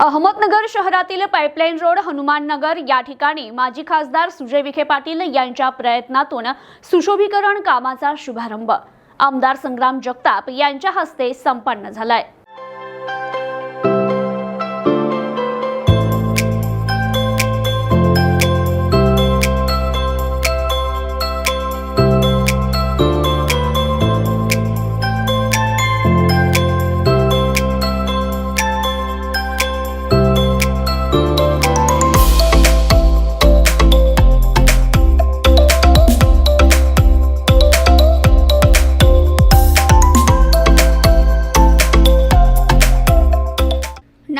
अहमदनगर शहरातील pipeline road Hanumannagar या ठिकाणी माजी खासदार सुजय विखे पाटील यांच्या प्रयत्नातून सुशोभीकरण कामाचा शुभारंभ. आमदार संग्राम जगताप यांच्या हस्ते संपन्न झालाय.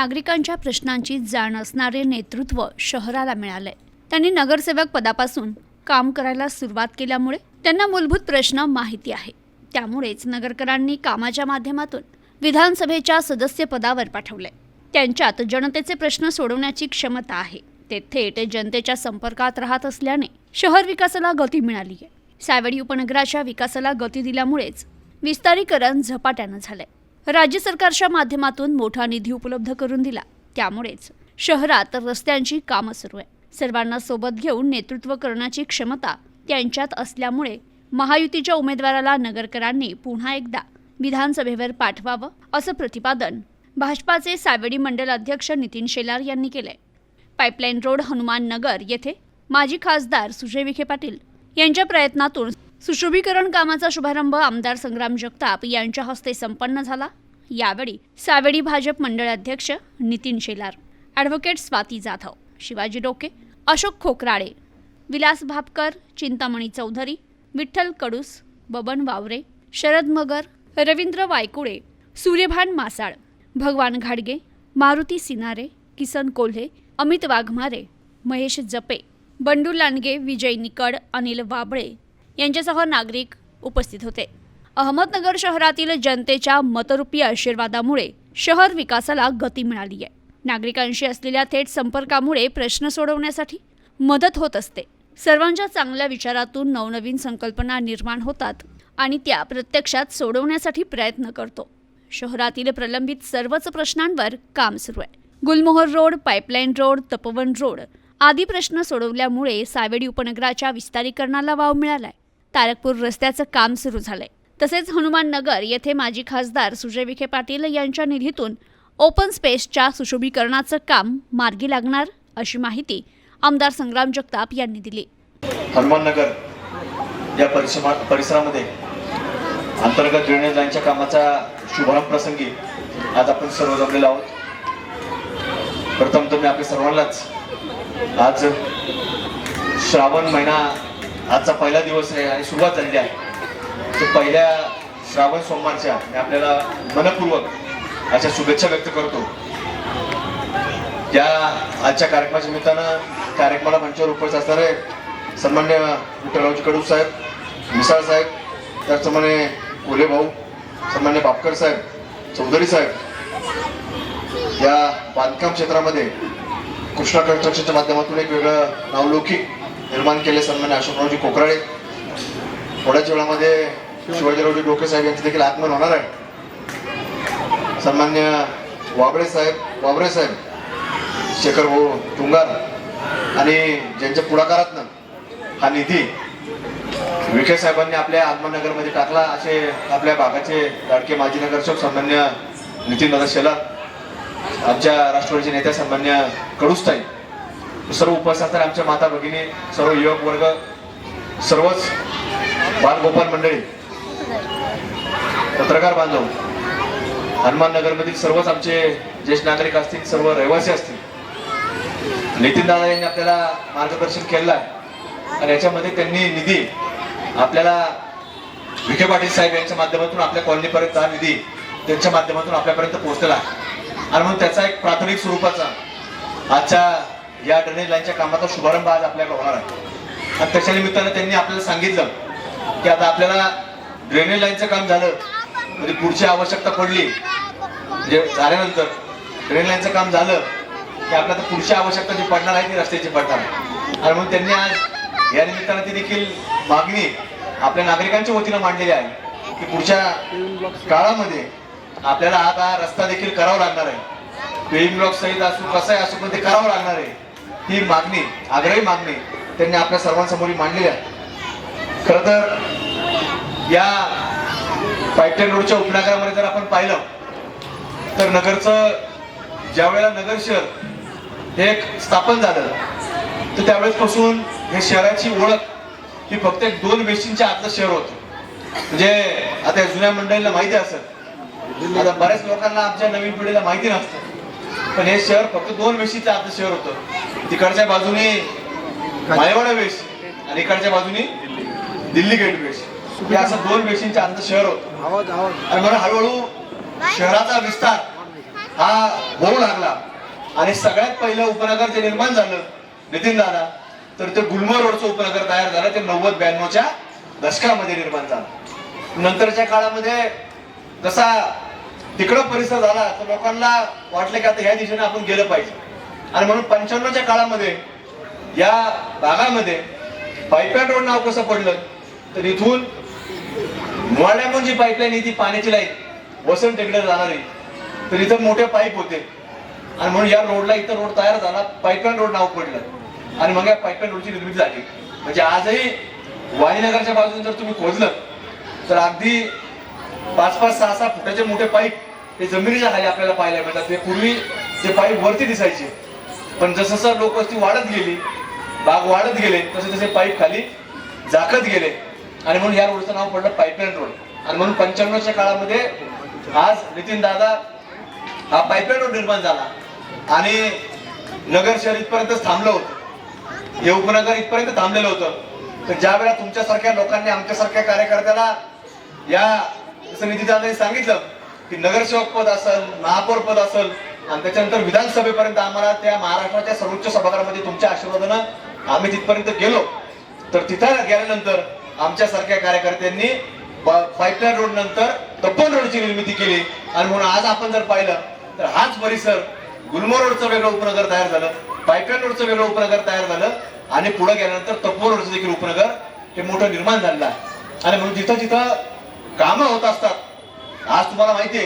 नागरिकांच्या प्रश्नांची जाण असणारे नेतृत्व शहराला मिळालंय. त्यांनी नगरसेवक पदापासून काम करायला सुरुवात केल्यामुळे त्यांना मूलभूत प्रश्न माहिती आहे. त्यामुळेच नगरकरांनी कामाच्या माध्यमातून विधानसभेच्या सदस्यपदावर पाठवले त्यांच्यात जनतेचे प्रश्न सोडवण्याची क्षमता आहे. ते थेट जनतेच्या संपर्कात राहत असल्याने शहर विकासाला गती मिळाली आहे सायवडी उपनगराच्या विकासाला गती दिल्यामुळेच विस्तारीकरण झपाट्यानं झालंय. राज्य सरकारच्या माध्यमातून मोठा निधी उपलब्ध करून दिला. त्यामुळेच शहरात रस्त्यांची कामं सुरू आहे. सर्वांना सोबत घेऊन नेतृत्व करण्याची क्षमता त्यांच्यात असल्यामुळे महायुतीच्या उमेदवाराला नगरकरांनी पुन्हा एकदा विधानसभेवर पाठवावं असं प्रतिपादन भाजपाचे सावेडी मंडल अध्यक्ष नितीन शेलार यांनी केलंय. पाईपलाईन रोड हनुमान नगर येथे माजी खासदार सुजय विखे पाटील यांच्या प्रयत्नातून सुशोभीकरण कामाचा शुभारंभ आमदार संग्राम जगताप यांच्या हस्ते संपन्न झाला. यावेळी सावेडी भाजप मंडळ अध्यक्ष नितीन शेलार ॲडव्होकेट स्वाती जाधव शिवाजी डोके अशोक खोकराळे विलास भापकर चिंतामणी चौधरी विठ्ठल कडूस बबन वावरे शरद मगर रवींद्र वायकुळे सूर्यभान मासाळ भगवान घाडगे मारुती सिनारे किसन कोल्हे अमित वाघमारे महेश जपे बंडू लांडगे विजय निकड अनिल वाबळे यांच्यासह नागरिक उपस्थित होते. अहमदनगर शहरातील जनतेच्या मतरूपी आशीर्वादामुळे शहर विकासाला गती मिळाली आहे. नागरिकांशी असलेल्या थेट संपर्कामुळे प्रश्न सोडवण्यासाठी मदत होत असते. सर्वांच्या चांगल्या विचारातून नवनवीन संकल्पना निर्माण होतात आणि त्या प्रत्यक्षात सोडवण्यासाठी प्रयत्न करतो. शहरातील प्रलंबित सर्वच प्रश्नांवर काम सुरू आहे. Gulmohar road pipeline road Tapovan road आदी प्रश्न सोडवल्यामुळे सावेडी उपनगराच्या विस्तारीकरणाला वाव मिळालाय. तारकपूर रस्त्याचं काम सुरू झालंय. तसेच हनुमान नगर येथे माजी खासदार सुजय विखे पाटील यांच्या निधीतून ओपन स्पेसच्या सुशोभीकरणाचं काम मार्गी लागणार अशी माहिती आमदार संग्राम जगताप यांनी दिली. हनुमान नगर या परिसमा परिसरामध्ये अंतर्गत ड्रेनेज लाईनच्या कामाचा शुभारंभ प्रसंगी आज आपण सर्व जमलेलो आहोत. प्रथम तुम्ही आपल्या सर्वांनाच आज श्रावण महिना आजचा पहिला दिवस आहे आणि सुरुवात झालेली आहे. तर पहिल्या श्रावण सोमवारच्या मी आपल्याला मनपूर्वक अशा शुभेच्छा व्यक्त करतो. या आजच्या कार्यक्रमाच्या निमित्तानं कार्यक्रमाला मंचावर उपस्थित असणारे सन्मान्य विठ्ठलरावजी कडू साहेब मिसाळ साहेब त्याचप्रमाणे कोले भाऊ सन्मान्य बापकर साहेब चौधरी साहेब या बांधकाम क्षेत्रामध्ये कृष्णा कन्स्ट्रक्शनच्या माध्यमातून एक वेगळं नावलौकिक निर्माण केले सन्मान्य अशोकरावजी कोकराळे थोड्याच वेळामध्ये शिवाजीरावजी डोके साहेब यांचे देखील आगमन होणार आहे. सन्मान्य वाबळे साहेब वाबरे साहेब शेखर भाऊ तुंगार आणि ज्यांच्या पुढाकारातनं हा निधी विखे साहेबांनी आपल्या आत्मनगरमध्ये टाकला असे आपल्या भागाचे लाडके माजी नगरसेवक सन्मान्य नितीन दादा शेलार आमच्या राष्ट्रवादीचे नेत्या सन्मान्य कडुस्ताई सर्व उपस्थित आमच्या माता भगिनी सर्व युवक वर्ग सर्वच बालगोपाल मंडळी पत्रकार बांधव हनुमान नगरमधील सर्वच आमचे ज्येष्ठ नागरिक असतील सर्व रहिवासी असतील. नितीन दादा यांनी आपल्याला मार्गदर्शन केलं आहे. आणि याच्यामध्ये त्यांनी निधी आपल्याला विखे पाटील साहेब यांच्या माध्यमातून आपल्या कॉलनीपर्यंत हा निधी त्यांच्या माध्यमातून आपल्यापर्यंत पोहोचलेला आहे. आणि म्हणून त्याचा एक प्राथमिक स्वरूपाचा आजच्या या ड्रेनेज लाईनच्या कामाचा शुभारंभ आज आपल्याकडे होणार आहे. आणि त्याच्या निमित्तानं त्यांनी आपल्याला सांगितलं की आता आपल्याला ड्रेनेज लाईनचं काम झालं म्हणजे पुढची आवश्यकता पडली म्हणजे झाल्यानंतर ड्रेन लाईनचं काम झालं की आपल्याला आता पुढची आवश्यकता जी पडणार आहे ती रस्त्याची पडणार आहे. आणि म्हणून त्यांनी आज या निमित्तानं ती देखील मागणी आपल्या नागरिकांच्या वतीनं मांडलेली आहे की पुढच्या काळामध्ये आपल्याला आता रस्ता देखील करावा लागणार आहे. पेईंग ब्लॉक सहित असो कसंही असो पण ते करावं लागणार आहे. ही मागणी आग्रही मागणी त्यांनी आपल्या सर्वांसमोर मांडलेली आहे. खरं तर या पाईपलाईन रोडच्या उपनगरामध्ये जर आपण पाहिलं तर नगरचं ज्या वेळेला नगर शहर हे एक स्थापन झालं तर त्यावेळेसपासून हे शहराची ओळख ही फक्त एक दोन वेशींच्या आतलं शहर होतं. म्हणजे आता जुन्या मंडळीला माहिती असेल आता बऱ्याच लोकांना आमच्या नवीन पिढीला माहिती नसतं. पण हे शहर फक्त दोन वेशीचं आतलं शहर होतं. तिकडच्या बाजूने मायवाडा वेश आणि इकडच्या बाजूने दिल्ली गेट वेश. हे असं दोन वेशींच्या आतलं शहर होतं. आणि मला हळूहळू शहराचा विस्तार हा होऊ लागला. आणि सगळ्यात पहिलं उपनगर जे निर्माण झालं नितीन दादा. तर ते गुलमर रोडचं उपनगर तयार झालं. ते नव्वद ब्याण्णवच्या दशकामध्ये निर्माण झालं. नंतरच्या काळामध्ये जसा तिकडं परिसर झाला तर लोकांना वाटलं की आता ह्या दिशेने आपण गेलं पाहिजे. आणि म्हणून पंच्याण्णवच्या काळामध्ये या भागामध्ये पाईपलाईन रोड नाव कसं पडलं तर इथून मोहाड्यामधून जी पाईपलाईन ही ती पाण्याची लाईन वसंत टेकडे जाणारी. तर इथं मोठे पाईप होते. आणि म्हणून या रोडला इथं रोड तयार झाला पाईपलाईन रोड नाव पडलं. आणि मग या पाईपलाईन रोडची निर्मिती झाली. म्हणजे आजही वाणीनगरच्या बाजूने जर तुम्ही खोदलं तर अगदी पाच पाच सहा सहा फुटाचे मोठे पाईप हे जमिनीच्या खाली आपल्याला पाहायला मिळतात. ते पूर्वी ते पाईप वरती दिसायचे पण जसजसं लोकवस्ती वाढत गेली बाग वाढत गेले तसे तसे पाईप खाली झाकत गेले. आणि म्हणून या रोडचं नाव पडलं पाईपलाईन रोड. आणि म्हणून पंच्याण्णवच्या काळामध्ये आज नितीन दादा हा पाईपलाईन रोड निर्माण झाला. आणि नगर शहर इथपर्यंत थांबलं होतं. हे उपनगर इथपर्यंत थांबलेलं होतं. तर ज्या वेळा तुमच्यासारख्या लोकांनी आमच्यासारख्या कार्यकर्त्याला या जसं निधी दादांनी सांगितलं की नगरसेवक पद असेल महापौर पद असेल आणि त्याच्यानंतर विधानसभेपर्यंत आम्हाला त्या महाराष्ट्राच्या सर्वोच्च सभागृहामध्ये तुमच्या आशीर्वादानं आम्ही तिथपर्यंत गेलो. तर तिथं गेल्यानंतर आमच्यासारख्या कार्यकर्त्यांनी पाईपलाईन रोड नंतर तप्पन रोडची निर्मिती केली. आणि म्हणून आज आपण जर पाहिलं तर हाच परिसर गुलमोर रोडचं वेगळं उपनगर तयार झालं पाईपलाईन रोडचं वेगळं उपनगर तयार झालं आणि पुढे गेल्यानंतर तप्पन रोडचं देखील उपनगर हे मोठं निर्माण झालेलं आहे. आणि म्हणून जिथं जिथं कामं होत असतात. आज तुम्हाला माहितीये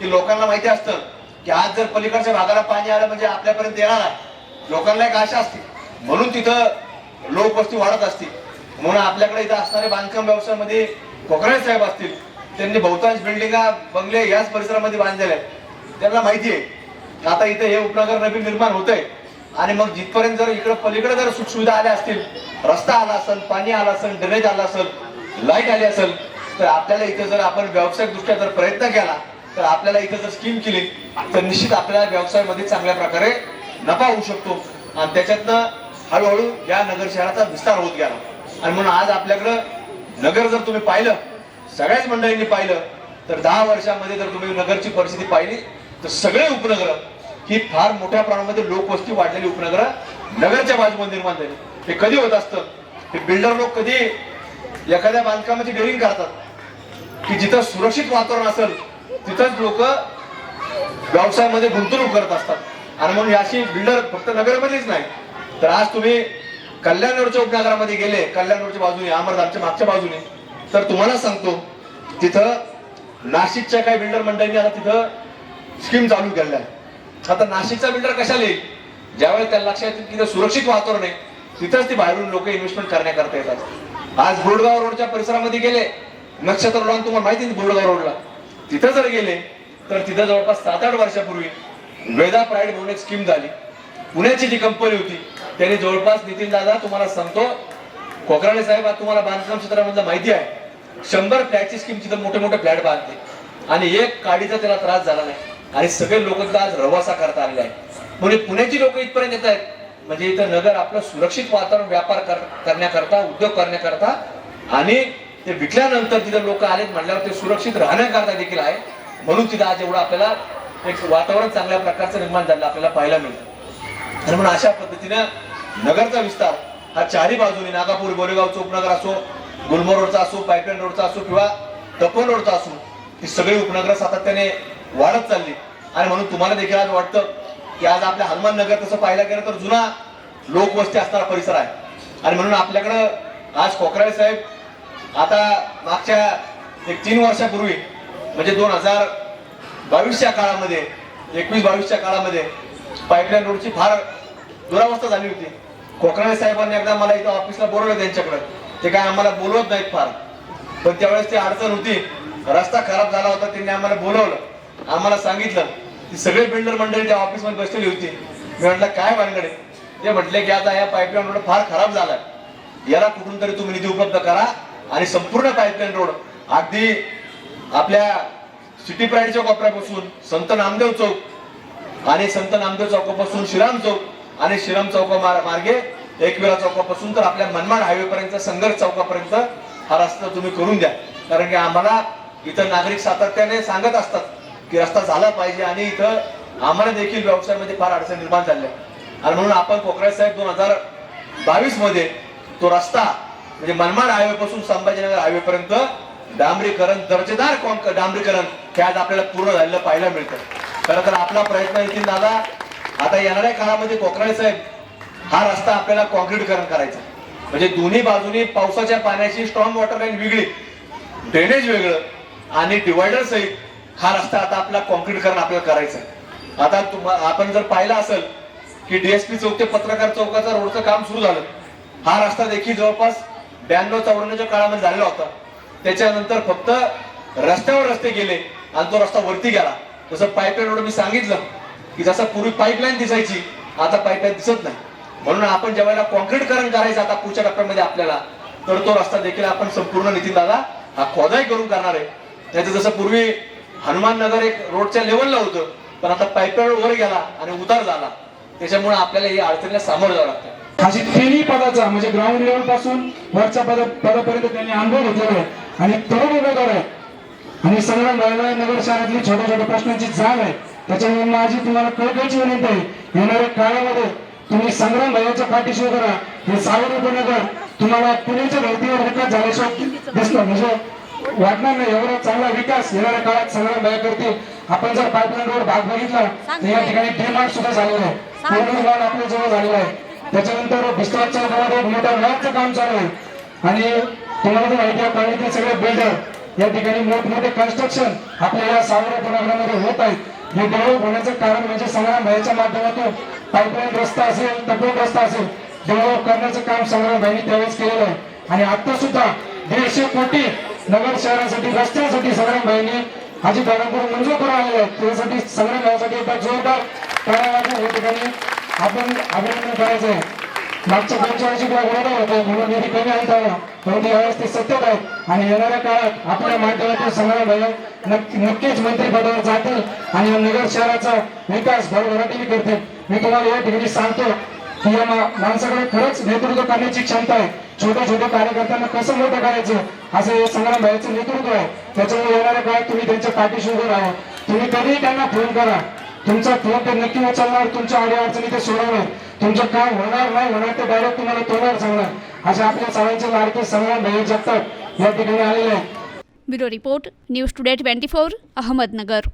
की लोकांना माहिती असतं की आज जर पलीकडच्या भागाला पाणी आलं म्हणजे आपल्यापर्यंत येणार आहे लोकांना एक आशा असते. म्हणून तिथं लोकवस्ती वाढत असते म्हणून आपल्याकडे इथं असणारे बांधकाम व्यवसायामध्ये कोकराळे साहेब असतील. त्यांनी बहुतांश बिल्डिंगा बंगले याच परिसरामध्ये बांधलेले आहेत. त्यांना माहिती आहे आता इथे हे उपनगर नवीन निर्माण होतंय. आणि मग जिथपर्यंत जर इकडे पलीकडे जर सुखसुविधा आल्या असतील रस्ता आला असेल पाणी आलं असेल ड्रेनेज आला असेल लाइट आली असेल तर आपल्याला इथे जर आपण व्यावसायिक दृष्ट्या जर प्रयत्न केला तर आपल्याला इथे जर स्कीम केली तर निश्चित आपल्याला व्यवसायामध्ये चांगल्या प्रकारे नफा होऊ शकतो. आणि त्याच्यातनं हळूहळू या नगर शहराचा विस्तार होत गेला. आणि म्हणून आज आपल्याकडं नगर जर तुम्ही पाहिलं सगळ्याच मंडळींनी पाहिलं तर दहा वर्षामध्ये जर तुम्ही नगरची परिस्थिती पाहिली तर सगळे उपनगर ही फार मोठ्या प्रमाणामध्ये लोकवस्ती वाढलेली उपनगर नगरच्या बाजूमध्ये निर्माण झाली. हे कधी होत असतं? हे बिल्डर लोक कधी एखाद्या बांधकामाची डेअरिंग करतात? की जिथं सुरक्षित वातावरण असेल तिथंच लोक व्यवसायामध्ये गुंतवणूक करत असतात. आणि म्हणून याशी बिल्डर फक्त नगरमध्येच नाही तर आज तुम्ही कल्याणवरच्या उपनगरामध्ये गेले कल्याणवरच्या बाजूने अमरधामच्या मागच्या बाजूने तर तुम्हाला सांगतो तिथं नाशिकच्या काही बिल्डर मंडळींनी आता तिथं स्कीम चालू केलेल्या आहे. आता नाशिकचा बिल्डर कशाला येईल? ज्यावेळेस त्याला लक्षात येईल की तिथं सुरक्षित वातावरण आहे तिथंच ती बाहेरून लोक इन्व्हेस्टमेंट करण्याकरता येतात. आज बोडगाव रोडच्या परिसरामध्ये गेले नक्षत्र रोड तुम्हाला माहिती आहे बोडगाव रोडला. तिथं जर गेले तर तिथं जवळपास सात आठ वर्षापूर्वी वेदा प्राईड म्हणून एक स्कीम झाली. पुण्याची जी कंपनी होती त्यांनी जवळपास नितीन दादा तुम्हाला सांगतो कोकराळे साहेब आज तुम्हाला बांधकाम क्षेत्रामधलं माहिती आहे. शंभर फ्लॅटची स्कीम तिथं मोठे मोठे फ्लॅट बांधते आणि एक काडीचा त्याला त्रास झाला नाही. आणि सगळे लोक आज रवासा करता आलेले आहे म्हणजे पुण्याची लोक इथपर्यंत येत आहेत. म्हणजे इथं नगर आपलं सुरक्षित वातावरण व्यापार कर- करण्याकरता उद्योग करण्याकरता आणि ते विकल्यानंतर तिथे लोक आलेत म्हटल्यावर ते सुरक्षित राहण्याकरता देखील आहे. म्हणून तिथं आज एवढं आपल्याला एक वातावरण चांगल्या प्रकारचं निर्माण झालं आपल्याला पाहायला मिळतं आणि म्हणून अशा पद्धतीनं नगरचा विस्तार हा चारही बाजूने नागापूर गोरेगाव उपनगर असो गुलमोर रोडचा असो पाईपलाईन रोडचा असो किंवा तपोन रोडचा असो ही सगळी उपनगर सातत्याने वाढत चालली. आणि म्हणून तुम्हाला देखील आज वाटतं की आज आपल्या हनुमान नगर तसं पाहायला गेलं तर जुना लोकवस्ती असणारा परिसर आहे. आणि म्हणून आपल्याकडं आज कोकराळे साहेब आता मागच्या एक तीन वर्षापूर्वी म्हणजे दोन हजार बावीसच्या काळामध्ये एकवीस बावीसच्या काळामध्ये पाईपलाईन रोडची फार दुरावस्था झाली होती. कोकणाने साहेबांनी एकदा मला इथं ऑफिसला बोलवलं त्यांच्याकडे. ते काय आम्हाला बोलवत नाहीत फार. पण त्यावेळेस ती अडचण होती. रस्ता खराब झाला होता त्यांनी आम्हाला बोलवलं. आम्हाला सांगितलं. ती सगळी बिल्डर मंडळी त्या ऑफिसमध्ये बसलेली होती. मी म्हटलं काय भानगडे? ते म्हटले की आता या पाईपलाईन रोड फार खराब झाला याला कुठून तरी तुम्ही निधी उपलब्ध करा. आणि संपूर्ण पाईपलाईन रोड अगदी आपल्या सिटी प्राईडच्या कोपऱ्यापासून संत नामदेव चौक आणि संत नामदेव चौकापासून श्रीराम चौक आणि श्रीराम चौका मार- मार्गे एकविरा चौकापासून तर आपल्या मनमाड हायवे पर्यंत संघर्ष चौकापर्यंत हा रस्ता तुम्ही करून द्या. कारण की आम्हाला इथं नागरिक सातत्याने सांगत असतात की रस्ता झाला पाहिजे आणि इथं आम्हाला देखील व्यवसायामध्ये फार अडचण निर्माण झाल्या आणि म्हणून आपण कोकराज साहेब दोन हजार बावीसमध्ये तो रस्ता म्हणजे मनमाड हायवे पासून संभाजीनगर हायवे पर्यंत डांबरीकरण दर्जेदार कॉन्क डांबरीकरण हे आज आपल्याला पूर्ण झालेलं पाहायला मिळतं खरं तर आपला प्रयत्न येतील दादा आता येणाऱ्या काळामध्ये कोकराळे साहेब हा रस्ता आपल्याला कॉन्क्रीटकरण करायचा म्हणजे दोन्ही बाजूनी पावसाच्या पाण्याची स्ट्रॉंग वॉटर लाईन वेगळी ड्रेनेज वेगळं आणि डिवायडर सहित हा रस्ता आता आपला कॉन्क्रीटकरण आपल्याला करायचं आहे. आता तुम्हा आपण जर पाहिलं असेल की डीएसपी चौक ते पत्रकार चौकाचा रोडचं काम सुरू झालं. हा रस्ता देखील जवळपास ब्याण्णव चौऱ्याण्णवच्या काळामध्ये झालेला होता. त्याच्यानंतर फक्त रस्त्यावर रस्ते गेले आणि तो रस्ता वरती गेला. जसं पाईपलाईन रोड मी सांगितलं की जसं पूर्वी पाईपलाईन दिसायची आता पाईपलाईन दिसत नाही. म्हणून आपण ज्यावेळेला कॉन्क्रीटकरण करायचं आता पुढच्या टप्प्यामध्ये आपल्याला तर तो रस्ता देखील आपण संपूर्ण नितीन दादा हा खोदाई करून करणार आहे. त्याचं जसं पूर्वी हनुमान नगर एक रोडच्या लेवलला होतं पण आता पाईपलाईन वर गेला आणि उतार झाला. त्याच्यामुळे आपल्याला या अडचणीला सामोरं जावं लागतं. अशी तिन्ही पदाचा म्हणजे ग्राउंड लेवलपासून वरच्या पद पदापर्यंत त्यांनी अनुभव घेतलेला आहे आणि तरुण उमेदवार आहे आणि संग्राम राहिला नगर शहरातली छोट्या छोट्या प्रश्नांची जाण आहे. त्याच्यामुळे माझी तुम्हाला कळकळीची विनंती आहे. येणाऱ्या काळामध्ये तुम्ही संग्राम भैयाच्या पाठीशी उभं राहा. हे सावध नगर तुम्हाला पुण्याच्या धर्तीवर विकास झाल्याशिवाय दिसणार म्हणजे वाटणार नाही. एवढा चांगला विकास येणाऱ्या काळात संग्राम भैया करतील. आपण जर पाईपलाईन रोड भाग बघितला तर या ठिकाणी डीमार्ट सुद्धा झालेलं आहे. पूर्ण आपल्या जवळ झालेला आहे. त्याच्यानंतर बिस्तर चौकामध्ये मोठ्या लॉनचं काम चालू आहे. आणि तुम्हाला तर माहिती आहे कॉलनीतील सगळे बिल्डर या ठिकाणी मोठमोठे कन्स्ट्रक्शन आपल्या या सावरा पुण्यामध्ये होत आहेत. हे डेव्हलप होण्याचं कारण म्हणजे संग्राम भाईच्या माध्यमातून पाईपलाईन रस्ता असेल टपोल रस्ता असेल डेव्हलप करण्याचं काम संग्राम भाईने त्यावेळेस केलेलं आहे. आणि आता सुद्धा दीडशे कोटी नगर शहरासाठी रस्त्यासाठी संग्राम भाईने हाजी दादापूर मंजूर करून आलेले आहेत. त्यासाठी संग्राम भाईसाठी एकदा जोरदार करावा या ठिकाणी. आपण अभिनंदन करायचं? आहे मागच्या दोनशे वर्षी किंवा विरोधात होते म्हणून निधी कमी आणता परंतु यावेळेस ते सत्यत आहेत आणि येणाऱ्या काळात आपल्या माध्यमातून संग्राम भाई नक्की नक्कीच मंत्रिपदावर जातील आणि या नगर शहराचा विकास भरभराटीने करतील. मी तुम्हाला या ठिकाणी सांगतो की या माणसाकडे खरंच नेतृत्व करण्याची क्षमता आहे. छोट्या छोट्या कार्यकर्त्यांना कसं मोठं करायचं? असं हे संग्राम भाईचं नेतृत्व आहे. त्याच्यामुळे येणाऱ्या काळात तुम्ही त्यांच्या पाठीशी उभे राहा. तुम्ही कधीही त्यांना फोन करा. तुमचा फोन ते नक्की उचलणार तुमच्या अडी अडचणी ते सोडवणार. तुमचं काय होणार नाही होणार ते डायरेक्ट तुम्हाला तोडणार सांगणार. असे आपल्या सगळ्यांचे लाडके सगळ्या भाई जगतात या ठिकाणी आलेले आहेत. Bureau report news today twenty four Ahmednagar.